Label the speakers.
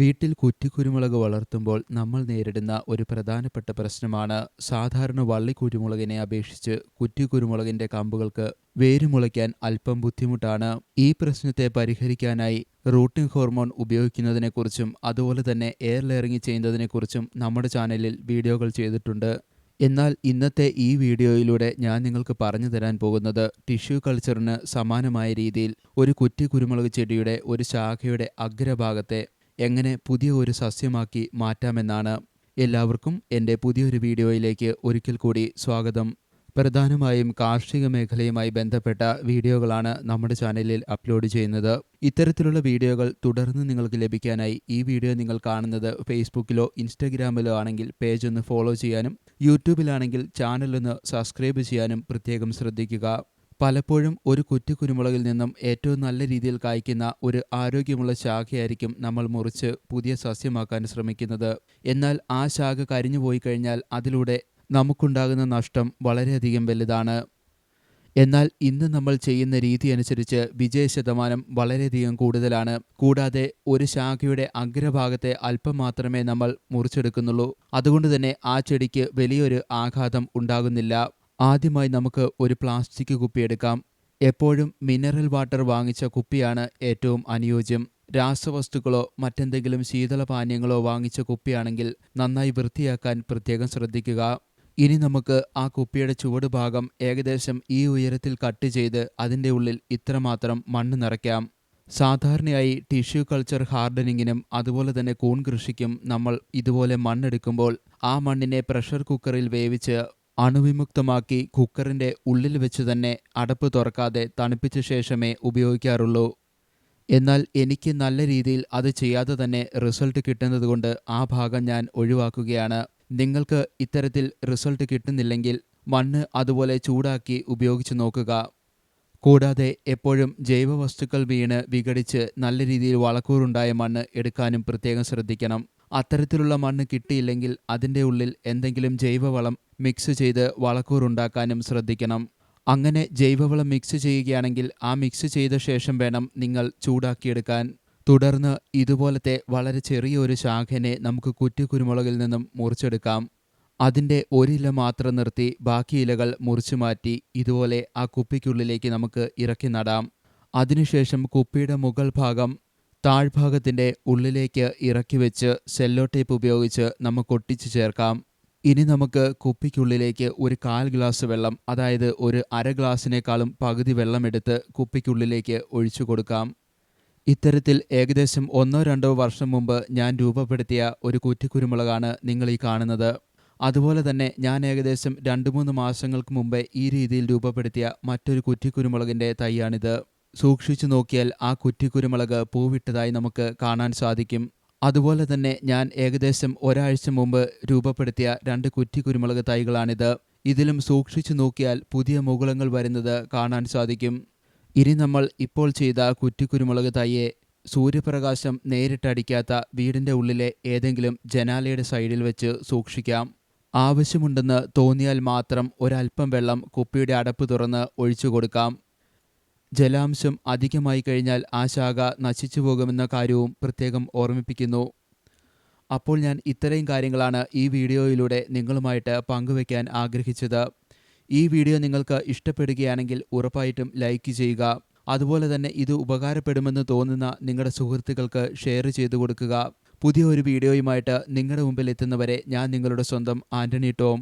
Speaker 1: വീട്ടിൽ കുറ്റിക്കുരുമുളക് വളർത്തുമ്പോൾ നമ്മൾ നേരിടുന്ന ഒരു പ്രധാനപ്പെട്ട പ്രശ്നമാണ് സാധാരണ വള്ളി വള്ളിക്കുരുമുളകിനെ അപേക്ഷിച്ച് കുറ്റിക്കുരുമുളകിന്റെ കമ്പുകൾക്ക് വേരുമുളയ്ക്കാൻ അല്പം ബുദ്ധിമുട്ടാണ്. ഈ പ്രശ്നത്തെ പരിഹരിക്കാനായി റൂട്ടിംഗ് ഹോർമോൺ ഉപയോഗിക്കുന്നതിനെക്കുറിച്ചും അതുപോലെ തന്നെ എയർ ലെയറിംഗ് ചെയ്യുന്നതിനെക്കുറിച്ചും നമ്മുടെ ചാനലിൽ വീഡിയോകൾ ചെയ്തിട്ടുണ്ട്. എന്നാൽ ഇന്നത്തെ ഈ വീഡിയോയിലൂടെ ഞാൻ നിങ്ങൾക്ക് പറഞ്ഞു തരാൻ പോകുന്നത് ടിഷ്യൂ കൾച്ചറിന് സമാനമായ രീതിയിൽ ഒരു കുറ്റി കുരുമുളക് ചെടിയുടെ ഒരു ശാഖയുടെ അഗ്രഭാഗത്തെ എങ്ങനെ പുതിയ ഒരു സസ്യമാക്കി മാറ്റാമെന്നാണ് എല്ലാവർക്കും എന്റെ പുതിയൊരു വീഡിയോയിലേക്ക് ഒരിക്കൽ കൂടി സ്വാഗതം. പ്രധാനമായും കാർഷിക മേഖലയുമായി ബന്ധപ്പെട്ട വീഡിയോകളാണ് നമ്മുടെ ചാനലിൽ അപ്ലോഡ് ചെയ്യുന്നത്. ഇത്തരത്തിലുള്ള വീഡിയോകൾ തുടർന്ന് നിങ്ങൾക്ക് ലഭിക്കാനായി ഈ വീഡിയോ നിങ്ങൾ കാണുന്നത് ഫേസ്ബുക്കിലോ ഇൻസ്റ്റഗ്രാമിലോ ആണെങ്കിൽ പേജ് ഒന്ന് ഫോളോ ചെയ്യാനും യൂട്യൂബിലാണെങ്കിൽ ചാനലൊന്ന് സബ്സ്ക്രൈബ് ചെയ്യാനും പ്രത്യേകം ശ്രദ്ധിക്കുക. പലപ്പോഴും ഒരു കുറ്റി കുരുമുളകിൽ നിന്നും ഏറ്റവും നല്ല രീതിയിൽ കായ്ക്കുന്ന ഒരു ആരോഗ്യമുള്ള ശാഖയായിരിക്കും നമ്മൾ മുറിച്ച് പുതിയ സസ്യമാക്കാൻ ശ്രമിക്കുന്നത്. എന്നാൽ ആ ശാഖ കരിഞ്ഞു പോയി കഴിഞ്ഞാൽ അതിലൂടെ നമുക്കുണ്ടാകുന്ന നഷ്ടം വളരെയധികം വലുതാണ്. എന്നാൽ ഇന്ന് നമ്മൾ ചെയ്യുന്ന രീതി അനുസരിച്ച് വിജയ ശതമാനം വളരെയധികം കൂടുതലാണ്. കൂടാതെ ഒരു ശാഖയുടെ അഗ്രഭാഗത്തെ അല്പം മാത്രമേ നമ്മൾ മുറിച്ചെടുക്കുന്നുള്ളൂ. അതുകൊണ്ട് തന്നെ ആ ചെടിക്ക് വലിയൊരു ആഘാതം ഉണ്ടാകുന്നില്ല. ആദ്യമായി നമുക്ക് ഒരു പ്ലാസ്റ്റിക് കുപ്പി എടുക്കാം. എപ്പോഴും മിനറൽ വാട്ടർ വാങ്ങിച്ച കുപ്പിയാണ് ഏറ്റവും അനുയോജ്യം. രാസവസ്തുക്കളോ മറ്റെന്തെങ്കിലും ശീതളപാനീയങ്ങളോ വാങ്ങിച്ച കുപ്പിയാണെങ്കിൽ നന്നായി വൃത്തിയാക്കാൻ പ്രത്യേകം ശ്രദ്ധിക്കുക. ഇനി നമുക്ക് ആ കുപ്പിയുടെ ചുവട് ഭാഗം ഏകദേശം ഈ ഉയരത്തിൽ കട്ട് ചെയ്ത് അതിന്റെ ഉള്ളിൽ ഇത്രമാത്രം മണ്ണ് നിറയ്ക്കാം. സാധാരണയായി ടിഷ്യൂ കൾച്ചർ ഹാർഡനിങ്ങിനും അതുപോലെ തന്നെ കൂൺ കൃഷിക്കും നമ്മൾ ഇതുപോലെ മണ്ണെടുക്കുമ്പോൾ ആ മണ്ണിനെ പ്രഷർ കുക്കറിൽ വേവിച്ച് അണുവിമുക്തമാക്കി കുക്കറിന്റെ ഉള്ളിൽ വെച്ച് തന്നെ അടപ്പ് തുറക്കാതെ തണുപ്പിച്ച ശേഷമേ ഉപയോഗിക്കാറുള്ളൂ. എന്നാൽ എനിക്ക് നല്ല രീതിയിൽ അത് ചെയ്യാതെ തന്നെ റിസൾട്ട് കിട്ടുന്നതുകൊണ്ട് ആ ഭാഗം ഞാൻ ഒഴിവാക്കുകയാണ്. നിങ്ങൾക്ക് ഇത്തരത്തിൽ റിസൾട്ട് കിട്ടുന്നില്ലെങ്കിൽ മണ്ണ് അതുപോലെ ചൂടാക്കി ഉപയോഗിച്ച് നോക്കുക. കൂടാതെ എപ്പോഴും ജൈവവസ്തുക്കൾ വീണ് വിഘടിച്ച് നല്ല രീതിയിൽ വളക്കൂറുണ്ടായ മണ്ണ് എടുക്കാനും പ്രത്യേകം ശ്രദ്ധിക്കണം. അത്തരത്തിലുള്ള മണ്ണ് കിട്ടിയില്ലെങ്കിൽ അതിന്റെ ഉള്ളിൽ എന്തെങ്കിലും ജൈവവളം മിക്സ് ചെയ്ത് വളക്കൂറുണ്ടാക്കാനും ശ്രദ്ധിക്കണം. അങ്ങനെ ജൈവവളം മിക്സ് ചെയ്യുകയാണെങ്കിൽ ആ മിക്സ് ചെയ്ത ശേഷം വേണം നിങ്ങൾ ചൂടാക്കിയെടുക്കാൻ. തുടർന്ന് ഇതുപോലത്തെ വളരെ ചെറിയ ഒരു ശാഖനെ നമുക്ക് കുറ്റി കുരുമുളകിൽ നിന്നും മുറിച്ചെടുക്കാം. അതിന്റെ ഒരില മാത്രം നിർത്തി ബാക്കി ഇലകൾ മുറിച്ചു മാറ്റി ഇതുപോലെ ആ കുപ്പിക്കുള്ളിലേക്ക് നമുക്ക് ഇറക്കി നടാം. അതിനുശേഷം കുപ്പിയുടെ മുകൾ ഭാഗം താഴ്ഭാഗത്തിന്റെ ഉള്ളിലേക്ക് ഇറക്കി വെച്ച് സെല്ലോ ടേപ്പ് ഉപയോഗിച്ച് നമുക്ക് ഒട്ടിച്ചു ചേർക്കാം. ഇനി നമുക്ക് കുപ്പിക്കുള്ളിലേക്ക് ഒരു കാൽ ഗ്ലാസ് വെള്ളം അതായത് ഒരു അര ഗ്ലാസിനേക്കാളും പകുതി വെള്ളമെടുത്ത് കുപ്പിക്കുള്ളിലേക്ക് ഒഴിച്ചു കൊടുക്കാം. ഇത്തരത്തിൽ ഏകദേശം ഒന്നോ രണ്ടോ വർഷം മുമ്പ് ഞാൻ രൂപപ്പെടുത്തിയ ഒരു കുറ്റിക്കുരുമുളകാണ് നിങ്ങൾ ഈ കാണുന്നത്. അതുപോലെ തന്നെ ഞാൻ ഏകദേശം രണ്ട് മൂന്ന് മാസങ്ങൾക്ക് മുമ്പേ ഈ രീതിയിൽ രൂപപ്പെടുത്തിയ മറ്റൊരു കുറ്റിക്കുരുമുളകിന്റെ തൈയാണിത്. സൂക്ഷിച്ചു നോക്കിയാൽ ആ കുറ്റിക്കുരുമുളക് പൂവിട്ടതായി നമുക്ക് കാണാൻ സാധിക്കും. അതുപോലെ തന്നെ ഞാൻ ഏകദേശം ഒരാഴ്ച മുമ്പ് രൂപപ്പെടുത്തിയ രണ്ട് കുറ്റിക്കുരുമുളക് തൈകളാണിത്. ഇതിലും സൂക്ഷിച്ചു നോക്കിയാൽ പുതിയ മുകുളങ്ങൾ വരുന്നത് കാണാൻ സാധിക്കും. ഇനി നമ്മൾ ഇപ്പോൾ ചെയ്ത കുറ്റിക്കുരുമുളക് തൈയെ സൂര്യപ്രകാശം നേരിട്ടടിക്കാത്ത വീടിന്റെ ഉള്ളിലെ ഏതെങ്കിലും ജനാലയുടെ സൈഡിൽ വെച്ച് സൂക്ഷിക്കാം. ആവശ്യമുണ്ടെന്ന് തോന്നിയാൽ മാത്രം ഒരല്പം വെള്ളം കുപ്പിയുടെ അടപ്പ് തുറന്ന് ഒഴിച്ചു കൊടുക്കാം. ജലാംശം അധികമായി കഴിഞ്ഞാൽ ആ ശാഖ നശിച്ചു പോകുമെന്ന കാര്യവും പ്രത്യേകം ഓർമ്മിപ്പിക്കുന്നു. അപ്പോൾ ഞാൻ ഇത്രയും കാര്യങ്ങളാണ് ഈ വീഡിയോയിലൂടെ നിങ്ങളുമായിട്ട് പങ്കുവയ്ക്കാൻ ആഗ്രഹിച്ചത്. ഈ വീഡിയോ നിങ്ങൾക്ക് ഇഷ്ടപ്പെടുകയാണെങ്കിൽ ഉറപ്പായിട്ടും ലൈക്ക് ചെയ്യുക. അതുപോലെ തന്നെ ഇത് ഉപകാരപ്പെടുമെന്ന് തോന്നുന്ന നിങ്ങളുടെ സുഹൃത്തുക്കൾക്ക് ഷെയർ ചെയ്തു കൊടുക്കുക. പുതിയ ഒരു വീഡിയോയുമായിട്ട് നിങ്ങളുടെ മുമ്പിൽ എത്തുന്നവരെ ഞാൻ നിങ്ങളുടെ സ്വന്തം ആന്റണി ടോം.